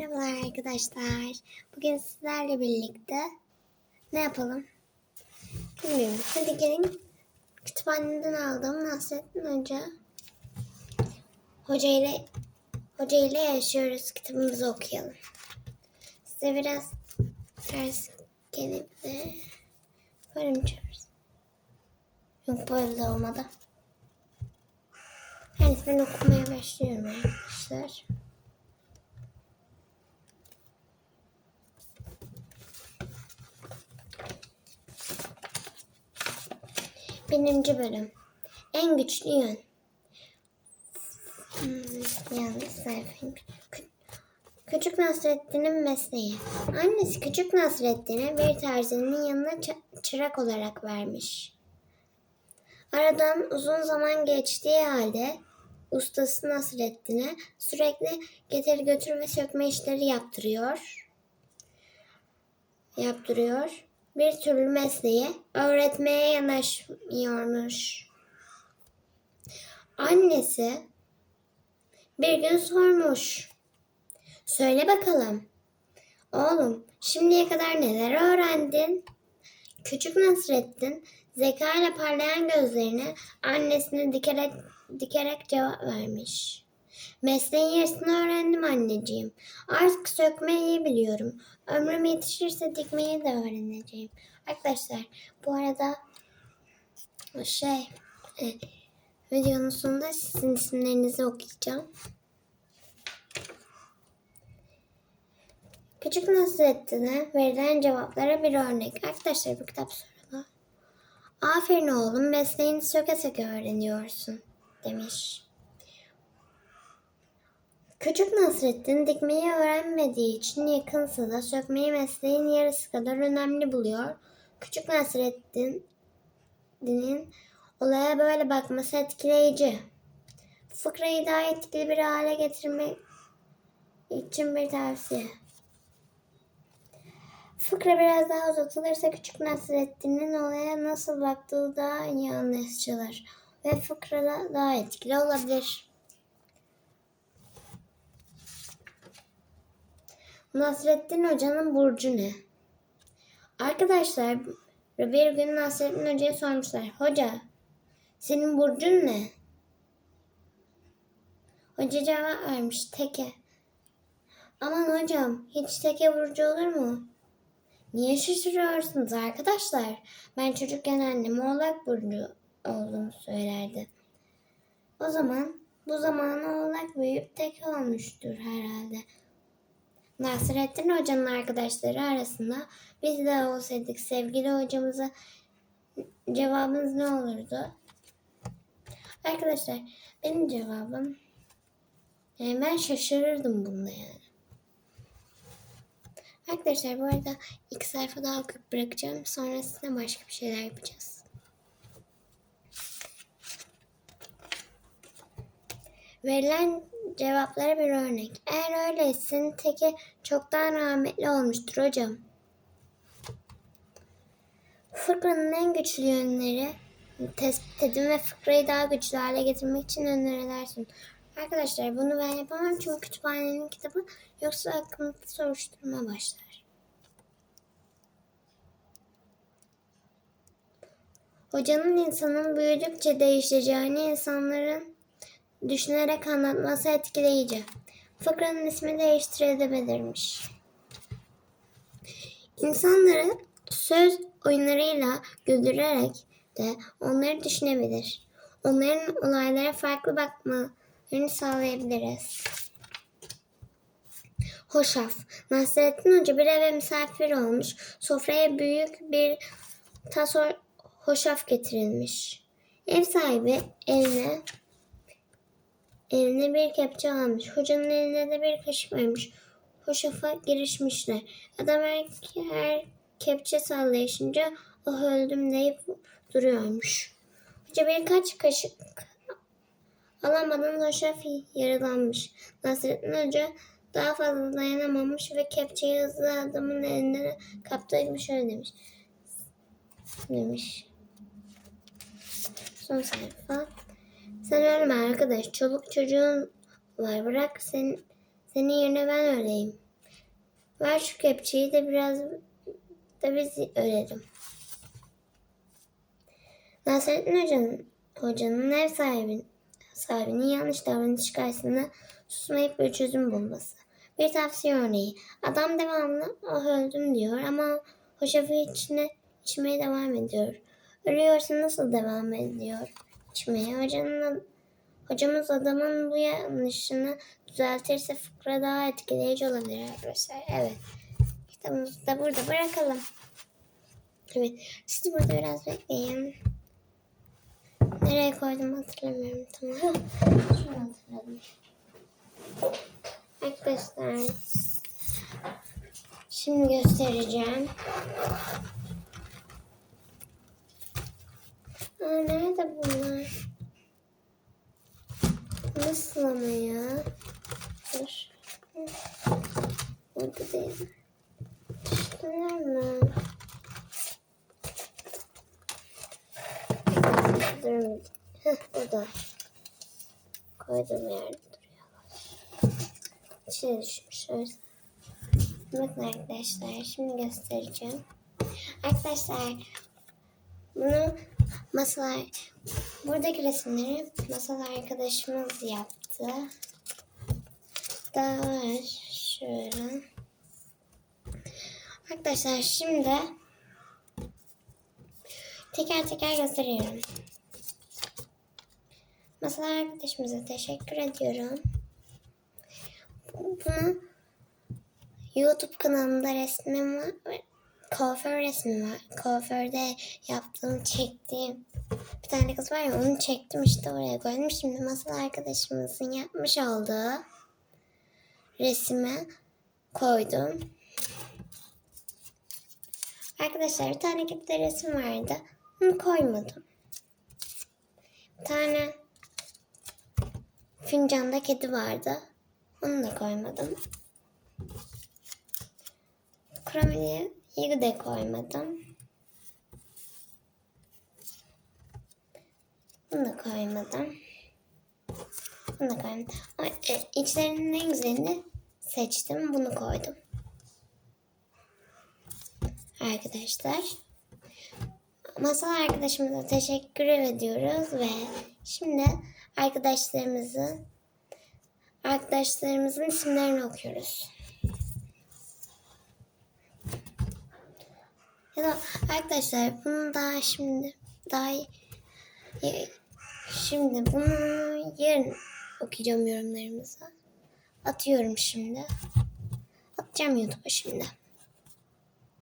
Merhabalar arkadaşlar. Bugün sizlerle birlikte ne yapalım? Bilmiyorum. Hadi gelin kütüphaneden aldığım Nasrettin Hoca Hoca ile Hoca ile yaşıyoruz. Kitabımızı okuyalım. Size biraz ters gelebilir. Böyle mi çeviririz? Yok böyle de olmadı. Evet ben okumaya başlıyorum arkadaşlar. Birinci bölüm. En güçlü yön. Hmm, yanlış Küçük Nasrettin'in mesleği. Annesi Küçük Nasrettin'i bir terzinin yanına çırak olarak vermiş. Aradan uzun zaman geçtiği halde ustası Nasrettin'e sürekli getir götür ve sökme işleri yaptırıyor. Yaptırıyor. Bir türlü mesleği öğretmeye yanaşmıyormuş. Annesi bir gün sormuş. Söyle bakalım. Oğlum şimdiye kadar neler öğrendin? Küçük Nasrettin zeka ile parlayan gözlerini annesine dikerek, dikerek cevap vermiş. Mesleğin yarısını öğrendim anneciğim. Artık sökmeyi biliyorum. Ömrüm yetişirse dikmeyi de öğreneceğim. Arkadaşlar bu arada şey e, videonun sonunda sizin isimlerinizi okuyacağım. Küçük Nasrettin'e verilen cevaplara bir örnek. Arkadaşlar bu kitap sorulı. Aferin oğlum mesleğini söke söke öğreniyorsun demiş. Küçük Nasrettin dikmeyi öğrenmediği için yakınsa da sökmeyi mesleğin yarısı kadar önemli buluyor. Küçük Nasrettin'in olaya böyle bakması etkileyici. Fıkrayı daha etkili bir hale getirmek için bir tavsiye. Fıkra biraz daha uzatılırsa Küçük Nasrettin'in olaya nasıl baktığı daha iyi anlaşılır ve fıkra da daha etkili olabilir. Nasrettin Hoca'nın burcu ne? Arkadaşlar bir gün Nasrettin Hoca'ya sormuşlar. Hoca senin burcun ne? Hoca cevap vermiş teke. Aman hocam hiç teke burcu olur mu? Niye şaşırıyorsunuz arkadaşlar? Ben çocukken anneme oğlak burcu olduğumu söylerdi. O zaman bu zamana oğlak büyüyüp tek olmuştur herhalde. Nasrettin Hoca'nın arkadaşları arasında biz de olsaydık sevgili hocamıza cevabınız ne olurdu? Arkadaşlar benim cevabım yani ben şaşırırdım bunda yani. Arkadaşlar bu arada iki sayfa daha okuyup bırakacağım. Sonra size başka bir şeyler yapacağız. Verilen cevaplara bir örnek. Eğer öyleyse senin teki çoktan rahmetli olmuştur hocam. Fıkranın en güçlü yönleri tespit edin ve fıkrayı daha güçlü hale getirmek için öneriler. Arkadaşlar bunu ben yapamam çünkü kütüphanenin kitabı yoksa aklımda soruşturma başlar. Hocanın insanın büyüdükçe değişeceğini insanların düşünerek anlatması etkileyici. Fıkranın ismi değiştirilebilirmiş. İnsanları söz oyunlarıyla güldürerek de onları düşünebilir. Onların olaylara farklı bakmalarını sağlayabiliriz. Hoşaf. Nasrettin Hoca bir eve misafir olmuş. Sofraya büyük bir tas ho- hoşaf getirilmiş. Ev sahibi eline eline bir kepçe almış. Hocanın eline de bir kaşık vermiş. Hoşafa girişmişler. Adam her, her kepçe sallayışınca oh öldüm deyip duruyormuş. Hoca birkaç kaşık alamadan hoşaf yaralanmış. Nasrettin Hoca daha fazla dayanamamış ve kepçeyi hızlı adamın elinden kaptırmış şöyle demiş. Demiş. Son sayfa. Ölme arkadaş. Çoluk çocuğun var. Bırak sen, senin yerine ben öleyim. Ver şu kepçeyi de biraz da biz örelim. Nasrettin Hoca'nın, hocanın ev sahibi, sahibinin yanlış davranış karşısında susmayıp bir çözüm bulması. Bir tavsiye örneği. Adam devamlı ah öldüm diyor ama hoşafı içine içmeye devam ediyor. Ölüyorsa nasıl devam ediyor içmeye? Hocanın, hocamız adamın bu yanlışını düzeltirse fıkra daha etkileyici olabilir arkadaşlar. Evet. Kitabımızı da burada bırakalım. Evet. Siz burada biraz bekleyin. Nereye koydum hatırlamıyorum. Tamam. Şunu hatırladım. Arkadaşlar. Şimdi göstereceğim. Aa, nerede bunlar? Nasıl ama ya? Dur. Burada değil. Düştüler mi? Dur. Heh, burada. Koydum yerde duruyor. İçine düşmüş. Bakın arkadaşlar şimdi göstereceğim. Arkadaşlar bunu masalar buradaki resimleri masal arkadaşımız yaptı. Daha var şöyle. Arkadaşlar şimdi teker teker gösteriyorum. Masal arkadaşımıza teşekkür ediyorum. Bunu YouTube kanalımda resmim var. Kuaför resmim var. Kuaförde yaptığım, çektiğim bir tane kız var ya onu çektim işte oraya koydum. Şimdi masal arkadaşımızın yapmış olduğu resmi koydum. Arkadaşlar bir tane kedi resim vardı. Onu koymadım. Bir tane fincanda kedi vardı. Onu da koymadım. Kromeliyi de koymadım. Bunu da koymadım. Bunu da koymadım. Ama e, en güzelini seçtim. Bunu koydum. Arkadaşlar. Masal arkadaşımıza teşekkür ediyoruz ve şimdi arkadaşlarımızı arkadaşlarımızın isimlerini okuyoruz. Ya da arkadaşlar bunu daha şimdi daha y- şimdi bunu yarın okuyacağım yorumlarımıza. Atıyorum şimdi. Atacağım YouTube'a şimdi.